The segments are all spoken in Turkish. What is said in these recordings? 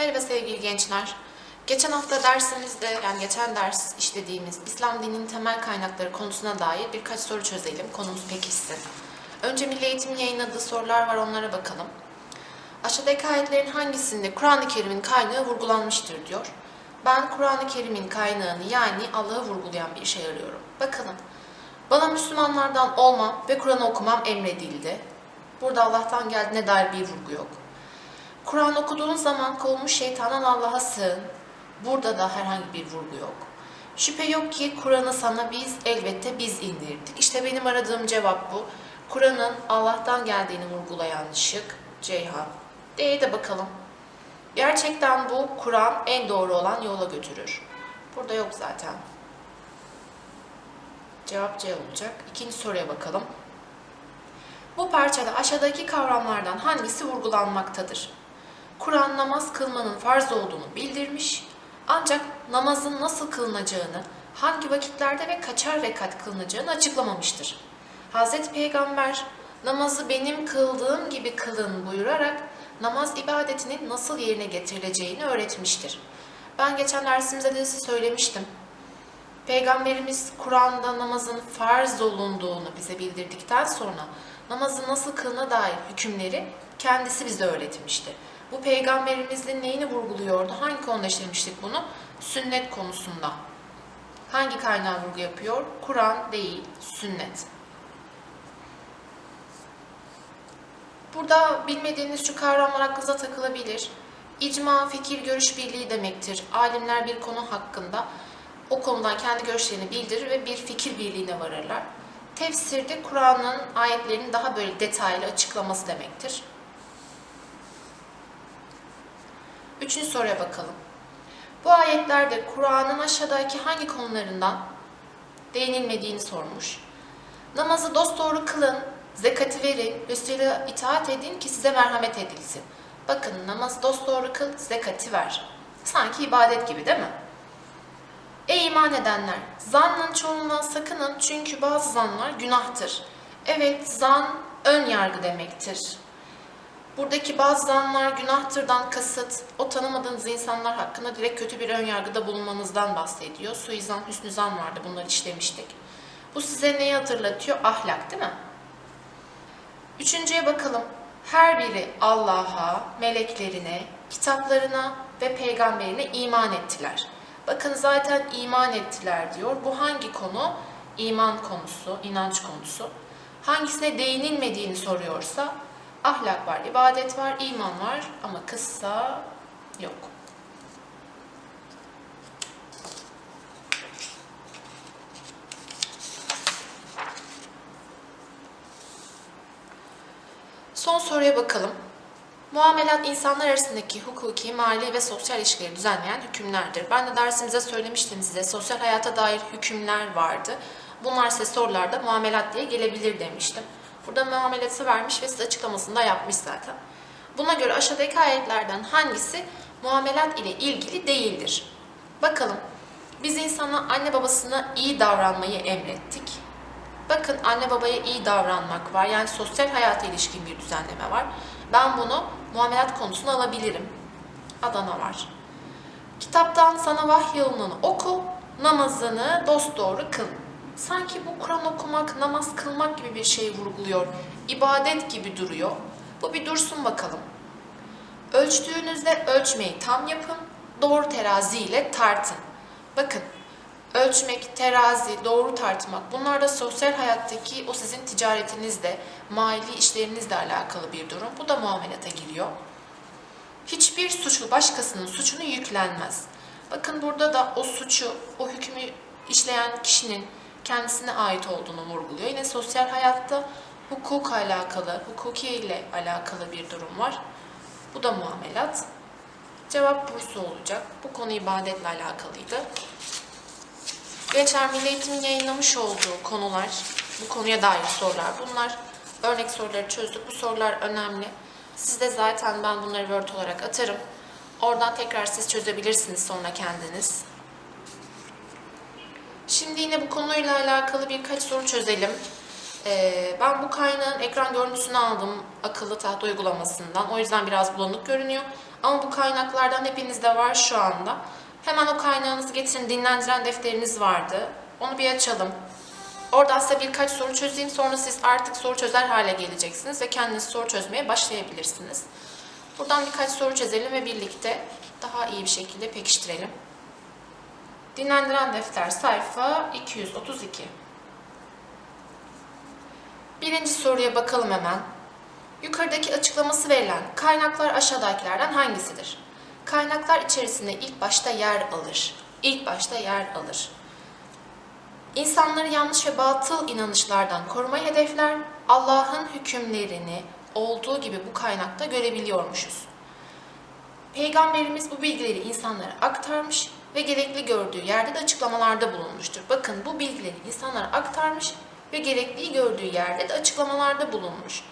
Merhaba sevgili gençler. Geçen hafta dersimizde, yani geçen ders işlediğimiz İslam dininin temel kaynakları konusuna dair birkaç soru çözelim. Konumuz pekişsin. Önce Milli Eğitim'in yayınladığı sorular var, onlara bakalım. Aşağıdaki ayetlerin hangisinde Kur'an-ı Kerim'in kaynağı vurgulanmıştır diyor. Ben Kur'an-ı Kerim'in kaynağını yani Allah'ı vurgulayan bir şey arıyorum. Bakalım. Bana Müslümanlardan olmam ve Kur'an'ı okumam emredildi. Burada Allah'tan geldiğine dair bir vurgu yok. Kur'an okuduğun zaman kovulmuş şeytandan Allah'a sığın. Burada da herhangi bir vurgu yok. Şüphe yok ki Kur'an'ı sana biz elbette biz indirdik. İşte benim aradığım cevap bu. Kur'an'ın Allah'tan geldiğini vurgulayan şık Ceyhan. D'ye de bakalım. Gerçekten bu Kur'an en doğru olan yola götürür. Burada yok zaten. Cevap C olacak. İkinci soruya bakalım. Bu parçada aşağıdaki kavramlardan hangisi vurgulanmaktadır? Kur'an namaz kılmanın farz olduğunu bildirmiş ancak namazın nasıl kılınacağını, hangi vakitlerde ve kaçar rekat kılınacağını açıklamamıştır. Hz. Peygamber namazı benim kıldığım gibi kılın buyurarak namaz ibadetinin nasıl yerine getirileceğini öğretmiştir. Ben geçen dersimizde de size söylemiştim. Peygamberimiz Kur'an'da namazın farz olunduğunu bize bildirdikten sonra namazın nasıl kılına dair hükümleri kendisi bize öğretmişti. Bu peygamberimizin neyini vurguluyordu? Hangi konuda işlemiştik bunu? Sünnet konusunda. Hangi kaynağı vurgu yapıyor? Kur'an değil, sünnet. Burada bilmediğiniz şu kavramlar aklınıza takılabilir. İcma, fikir, görüş birliği demektir. Alimler bir konu hakkında o konudan kendi görüşlerini bildirir ve bir fikir birliğine varırlar. Tefsirde Kur'an'ın ayetlerinin daha böyle detaylı açıklaması demektir. Üçüncü soruya bakalım. Bu ayetlerde Kur'an'ın aşağıdaki hangi konularından değinilmediğini sormuş. Namazı dosdoğru kılın, zekati verin, Resul'e itaat edin ki size merhamet edilsin. Bakın namazı dosdoğru kıl, zekati ver. Sanki ibadet gibi değil mi? Ey iman edenler! Zannın çoğunluğundan sakının çünkü bazı zanlar günahtır. Evet, zan ön yargı demektir. Buradaki bazı zanlar günahtırdan kasıt, o tanımadığınız insanlar hakkında direkt kötü bir ön yargıda bulunmanızdan bahsediyor. Suizan, hüsnü zan vardı, bunları işlemiştik. Bu size neyi hatırlatıyor? Ahlak değil mi? Üçüncüye bakalım. Her biri Allah'a, meleklerine, kitaplarına ve peygamberine iman ettiler. Bakın zaten iman ettiler diyor. Bu hangi konu? İman konusu, inanç konusu. Hangisine değinilmediğini soruyorsa ahlak var, ibadet var, iman var ama kıssa yok. Son soruya bakalım. Muamelat insanlar arasındaki hukuki, mali ve sosyal ilişkileri düzenleyen hükümlerdir. Ben de dersimize söylemiştim size sosyal hayata dair hükümler vardı. Bunlar size sorularda muamelat diye gelebilir demiştim. Burada muamelatı vermiş ve size açıklamasını da yapmış zaten. Buna göre aşağıdaki ayetlerden hangisi muamelat ile ilgili değildir? Bakalım. Biz insana anne babasına iyi davranmayı emrettik. Bakın anne babaya iyi davranmak var. Yani sosyal hayata ilişkin bir düzenleme var. Ben bunu muamelat konusuna alabilirim. Adana var. Kitaptan sana vahyolununu oku, namazını dosdoğru kıl. Sanki bu Kur'an okumak, namaz kılmak gibi bir şey vurguluyor. İbadet gibi duruyor. Bu bir dursun bakalım. Ölçtüğünüzde ölçmeyi tam yapın, doğru terazi ile tartın. Bakın, ölçmek, terazi, doğru tartmak bunlar da sosyal hayattaki o sizin ticaretinizle, mali işlerinizle alakalı bir durum. Bu da muamelata giriyor. Hiçbir suçlu başkasının suçunu yüklenmez. Bakın burada da o suçu, o hükmü işleyen kişinin kendisine ait olduğunu vurguluyor. Yine sosyal hayatta hukuk alakalı, hukuki ile alakalı bir durum var. Bu da muamelat. Cevap bursu olacak. Bu konu ibadetle alakalıydı. Gençler Milli Eğitim'in yayınlamış olduğu konular, bu konuya dair sorular bunlar. Örnek soruları çözdük. Bu sorular önemli. Siz de zaten ben bunları Word olarak atarım. Oradan tekrar siz çözebilirsiniz sonra kendiniz. Şimdi yine bu konuyla alakalı birkaç soru çözelim. Ee, ben bu kaynağın ekran görüntüsünü aldım akıllı tahta uygulamasından. O yüzden biraz bulanık görünüyor. Ama bu kaynaklardan hepinizde var şu anda. Hemen o kaynağınızı getirin. Dinlendiren defteriniz vardı. Onu bir açalım. Oradan size birkaç soru çözeyim. Sonra siz artık soru çözer hale geleceksiniz ve kendiniz soru çözmeye başlayabilirsiniz. Buradan birkaç soru çözelim ve birlikte daha iyi bir şekilde pekiştirelim. Dinlendiren defter sayfa 232. Birinci soruya bakalım hemen. Yukarıdaki açıklaması verilen kaynaklar aşağıdakilerden hangisidir? Kaynaklar içerisinde ilk başta yer alır. İlk başta yer alır. İnsanları yanlış ve batıl inanışlardan korumayı hedefler, Allah'ın hükümlerini olduğu gibi bu kaynakta görebiliyormuşuz. Peygamberimiz bu bilgileri insanlara aktarmış ve gerekli gördüğü yerde de açıklamalarda bulunmuştur. Bakın bu bilgileri insanlara aktarmış ve gerekliyi gördüğü yerde de açıklamalarda bulunmuş.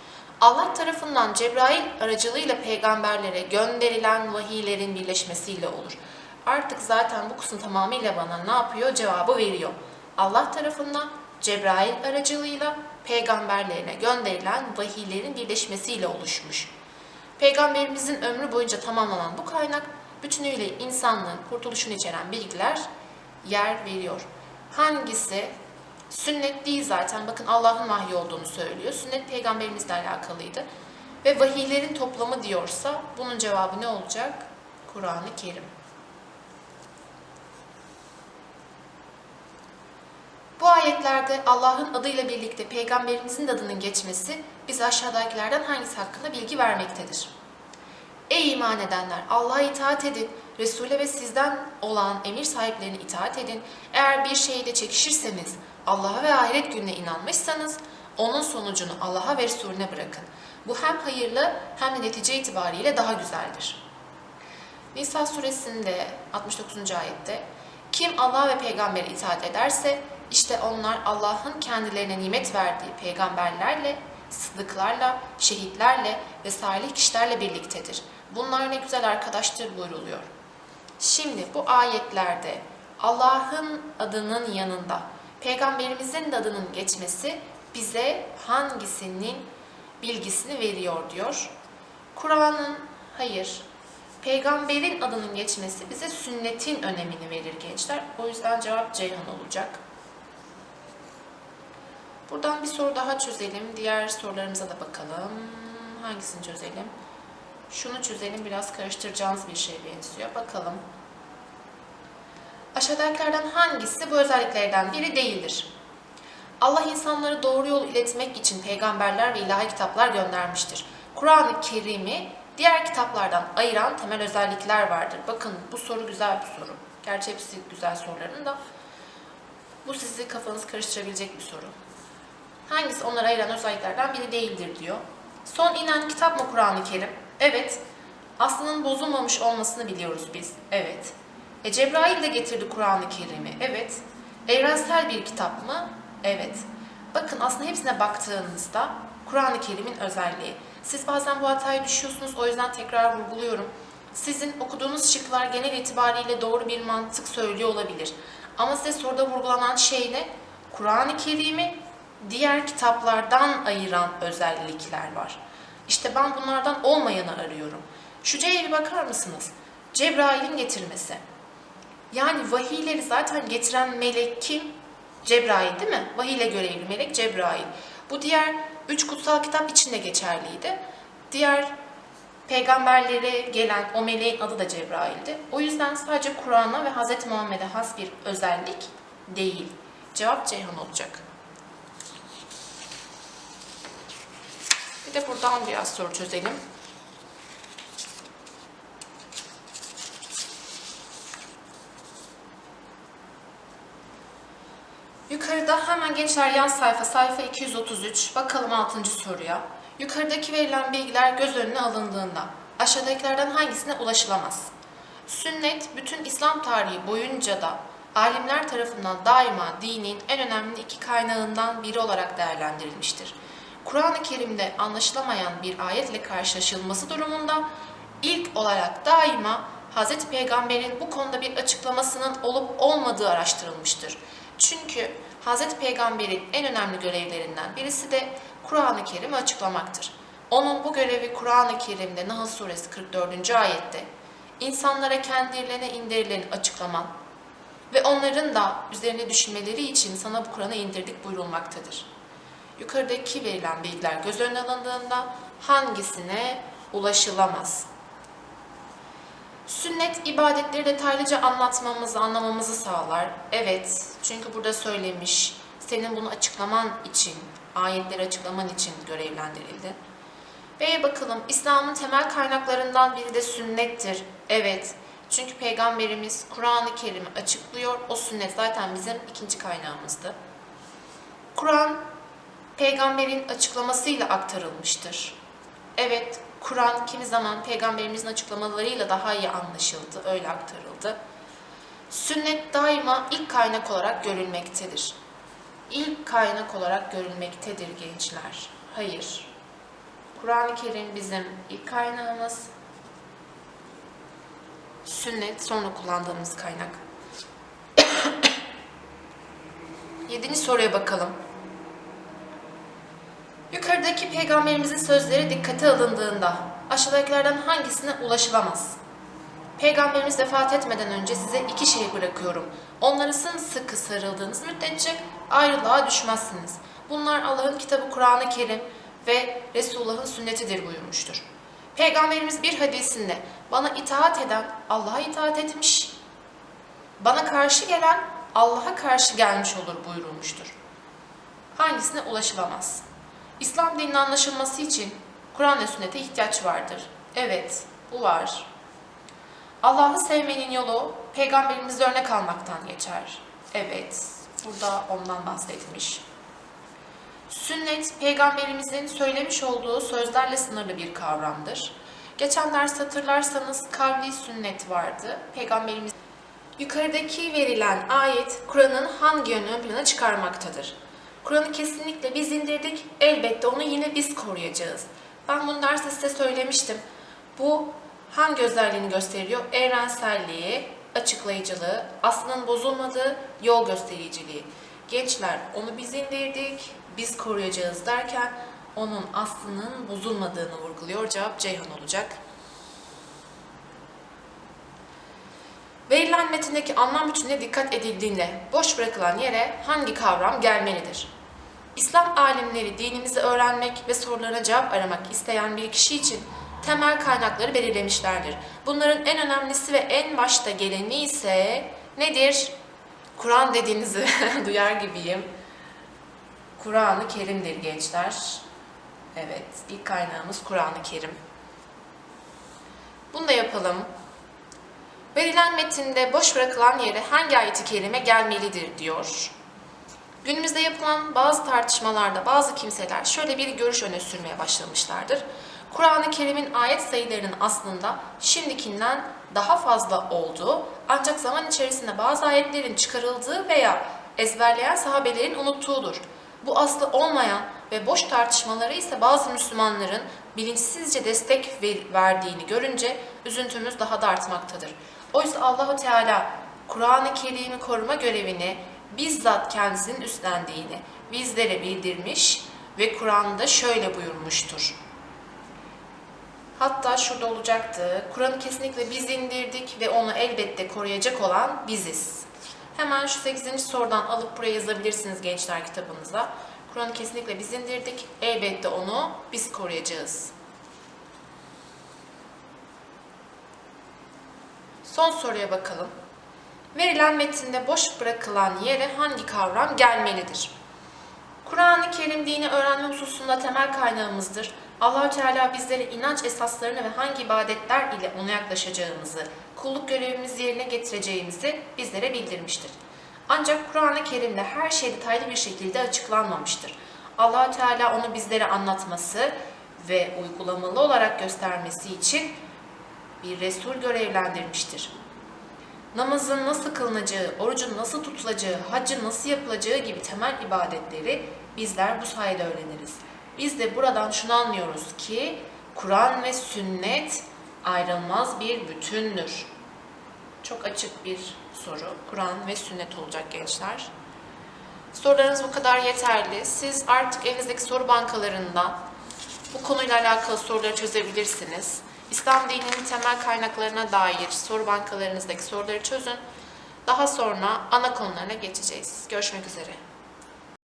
Allah tarafından Cebrail aracılığıyla peygamberlere gönderilen vahiylerin birleşmesiyle olur. Artık zaten bu kısım tamamıyla bana ne yapıyor? Cevabı veriyor. Allah tarafından Cebrail aracılığıyla peygamberlerine gönderilen vahiylerin birleşmesiyle oluşmuş. Peygamberimizin ömrü boyunca tamamlanan bu kaynak bütünüyle insanlığın kurtuluşunu içeren bilgiler yer veriyor. Hangisi? Sünnet değil zaten. Bakın Allah'ın vahyi olduğunu söylüyor. Sünnet peygamberimizle alakalıydı. Ve vahiylerin toplamı diyorsa bunun cevabı ne olacak? Kur'an-ı Kerim. Bu ayetlerde Allah'ın adıyla birlikte peygamberimizin adının geçmesi bize aşağıdakilerden hangisi hakkında bilgi vermektedir. Ey iman edenler! Allah'a itaat edin, Resul'e ve sizden olan emir sahiplerine itaat edin. Eğer bir şeyde çekişirseniz, Allah'a ve ahiret gününe inanmışsanız, onun sonucunu Allah'a ve Resulüne bırakın. Bu hem hayırlı hem de netice itibariyle daha güzeldir. Nisa suresinde 69. ayette kim Allah ve peygambere itaat ederse işte onlar Allah'ın kendilerine nimet verdiği peygamberlerle, sıddıklarla, şehitlerle ve salih kişilerle birliktedir. Bunlar ne güzel arkadaştır buyruluyor. Şimdi bu ayetlerde Allah'ın adının yanında peygamberimizin de adının geçmesi bize hangisinin bilgisini veriyor diyor. Kur'an'ın hayır, peygamberin adının geçmesi bize sünnetin önemini verir gençler. O yüzden cevap Ceyhan olacak. Buradan bir soru daha çözelim. Diğer sorularımıza da bakalım. Hangisini çözelim? Şunu çözelim. Biraz karıştıracağınız bir şeye benziyor. Bakalım. Aşağıdakilerden hangisi bu özelliklerden biri değildir? Allah insanları doğru yol iletmek için peygamberler ve ilahi kitaplar göndermiştir. Kur'an-ı Kerim'i diğer kitaplardan ayıran temel özellikler vardır. Bakın bu soru güzel bir soru. Gerçi hepsi güzel soruların da. Bu sizi kafanızı karıştırabilecek bir soru. Hangisi onları ayıran özelliklerden biri değildir diyor. Son inen kitap mı Kur'an-ı Kerim? Evet. Aslının bozulmamış olmasını biliyoruz biz. Evet. E Cebrail de getirdi Kur'an-ı Kerim'i. Evet. Evrensel bir kitap mı? Evet. Bakın aslında hepsine baktığınızda Kur'an-ı Kerim'in özelliği. Siz bazen bu hataya düşüyorsunuz o yüzden tekrar vurguluyorum. Sizin okuduğunuz şıklar genel itibariyle doğru bir mantık söylüyor olabilir. Ama size soruda vurgulanan şey ne? Kur'an-ı Kerim'i diğer kitaplardan ayıran özellikler var. İşte ben bunlardan olmayanı arıyorum. Şu C'ye bir bakar mısınız? Cebrail'in getirmesi. Yani vahiyleri zaten getiren melek kim? Cebrail değil mi? Vahiyle görevli melek Cebrail. Bu diğer üç kutsal kitap için de geçerliydi. Diğer peygamberlere gelen o meleğin adı da Cebrail'di. O yüzden sadece Kur'an'a ve Hz. Muhammed'e has bir özellik değil. Cevap Ceyhan olacak. Bir de buradan biraz soru çözelim. Yukarıda hemen gençler yan sayfa, sayfa 233. Bakalım 6. soruya. Yukarıdaki verilen bilgiler göz önüne alındığında aşağıdakilerden hangisine ulaşılamaz? Sünnet, bütün İslam tarihi boyunca da alimler tarafından daima dinin en önemli iki kaynağından biri olarak değerlendirilmiştir. Kur'an-ı Kerim'de anlaşılamayan bir ayetle karşılaşılması durumunda ilk olarak daima Hz. Peygamber'in bu konuda bir açıklamasının olup olmadığı araştırılmıştır. Çünkü Hz. Peygamber'in en önemli görevlerinden birisi de Kur'an-ı Kerim'i açıklamaktır. Onun bu görevi Kur'an-ı Kerim'de Nahl Suresi 44. ayette insanlara kendilerine indirileni açıklaman ve onların da üzerine düşünmeleri için sana bu Kur'an'ı indirdik buyurulmaktadır. Yukarıdaki verilen bilgiler göz önüne alındığında hangisine ulaşılamaz? Sünnet ibadetleri detaylıca anlatmamızı, anlamamızı sağlar. Evet, çünkü burada söylemiş, senin bunu açıklaman için, ayetleri açıklaman için görevlendirildi. B'ye bakalım, İslam'ın temel kaynaklarından biri de sünnettir. Evet, çünkü Peygamberimiz Kur'an-ı Kerim'i açıklıyor, o sünnet zaten bizim ikinci kaynağımızdı. Kur'an, Peygamberin açıklamasıyla aktarılmıştır. Evet, Kur'an kimi zaman peygamberimizin açıklamalarıyla daha iyi anlaşıldı, öyle aktarıldı. Sünnet daima ilk kaynak olarak görülmektedir. İlk kaynak olarak görülmektedir gençler. Hayır. Kur'an-ı Kerim bizim ilk kaynağımız. Sünnet sonra kullandığımız kaynak. Yedinci soruya bakalım. Yukarıdaki peygamberimizin sözleri dikkate alındığında aşağıdakilerden hangisine ulaşılamaz? Peygamberimiz vefat etmeden önce size iki şey bırakıyorum. Onları sımsıkı sarıldığınız müddetçe ayrılığa düşmezsiniz. Bunlar Allah'ın kitabı Kur'an-ı Kerim ve Resulullah'ın sünnetidir buyurmuştur. Peygamberimiz bir hadisinde bana itaat eden Allah'a itaat etmiş, bana karşı gelen Allah'a karşı gelmiş olur buyurulmuştur. Hangisine ulaşılamaz? İslam dininin anlaşılması için Kur'an ve sünnete ihtiyaç vardır. Evet, bu var. Allah'ı sevmenin yolu peygamberimizde örnek almaktan geçer. Evet, burada ondan bahsetmiş. Sünnet, peygamberimizin söylemiş olduğu sözlerle sınırlı bir kavramdır. Geçen ders hatırlarsanız kavli sünnet vardı. Peygamberimiz Yukarıdaki verilen ayet Kur'an'ın hangi yönünü ön plana çıkarmaktadır? Kur'an'ı kesinlikle biz indirdik, elbette onu yine biz koruyacağız. Ben bunu derste size söylemiştim. Bu hangi özelliğini gösteriyor? Evrenselliği, açıklayıcılığı, aslının bozulmadığı yol göstericiliği. Gençler onu biz indirdik, biz koruyacağız derken onun aslının bozulmadığını vurguluyor. Cevap Ceyhan olacak. Verilen metindeki anlam bütününe dikkat edildiğinde boş bırakılan yere hangi kavram gelmelidir? İslam alimleri dinimizi öğrenmek ve sorularına cevap aramak isteyen bir kişi için temel kaynakları belirlemişlerdir. Bunların en önemlisi ve en başta geleni ise nedir? Kur'an dediğinizi duyar gibiyim. Kur'an-ı Kerim'dir gençler. Evet, ilk kaynağımız Kur'an-ı Kerim. Bunu da yapalım. Verilen metinde boş bırakılan yere hangi ayeti kerime gelmelidir diyor. Günümüzde yapılan bazı tartışmalarda bazı kimseler şöyle bir görüş öne sürmeye başlamışlardır. Kur'an-ı Kerim'in ayet sayılarının aslında şimdikinden daha fazla olduğu ancak zaman içerisinde bazı ayetlerin çıkarıldığı veya ezberleyen sahabelerin unuttuğudur. Bu aslı olmayan ve boş tartışmaları ise bazı Müslümanların bilinçsizce destek ver- verdiğini görünce üzüntümüz daha da artmaktadır. Oysa Allahu Teala Kur'an-ı Kerim'i koruma görevini bizzat kendisinin üstlendiğini bizlere bildirmiş ve Kur'an'da şöyle buyurmuştur. Hatta şurada olacaktı. Kur'an'ı kesinlikle biz indirdik ve onu elbette koruyacak olan biziz. Hemen şu 8. sorudan alıp buraya yazabilirsiniz gençler kitabınıza. Kur'an'ı kesinlikle biz indirdik. Elbette onu biz koruyacağız. Son soruya bakalım. Verilen metinde boş bırakılan yere hangi kavram gelmelidir? Kur'an-ı Kerim dini öğrenme hususunda temel kaynağımızdır. allah Teala bizlere inanç esaslarını ve hangi ibadetler ile ona yaklaşacağımızı, kulluk görevimizi yerine getireceğimizi bizlere bildirmiştir. Ancak Kur'an-ı Kerim'de her şey detaylı bir şekilde açıklanmamıştır. allah Teala onu bizlere anlatması ve uygulamalı olarak göstermesi için bir Resul görevlendirmiştir. Namazın nasıl kılınacağı, orucun nasıl tutulacağı, haccın nasıl yapılacağı gibi temel ibadetleri bizler bu sayede öğreniriz. Biz de buradan şunu anlıyoruz ki Kur'an ve sünnet ayrılmaz bir bütündür. Çok açık bir soru. Kur'an ve sünnet olacak gençler. Sorularınız bu kadar yeterli. Siz artık elinizdeki soru bankalarından Bu konuyla alakalı soruları çözebilirsiniz. İslam dininin temel kaynaklarına dair soru bankalarınızdaki soruları çözün. Daha sonra ana konularına geçeceğiz. Görüşmek üzere.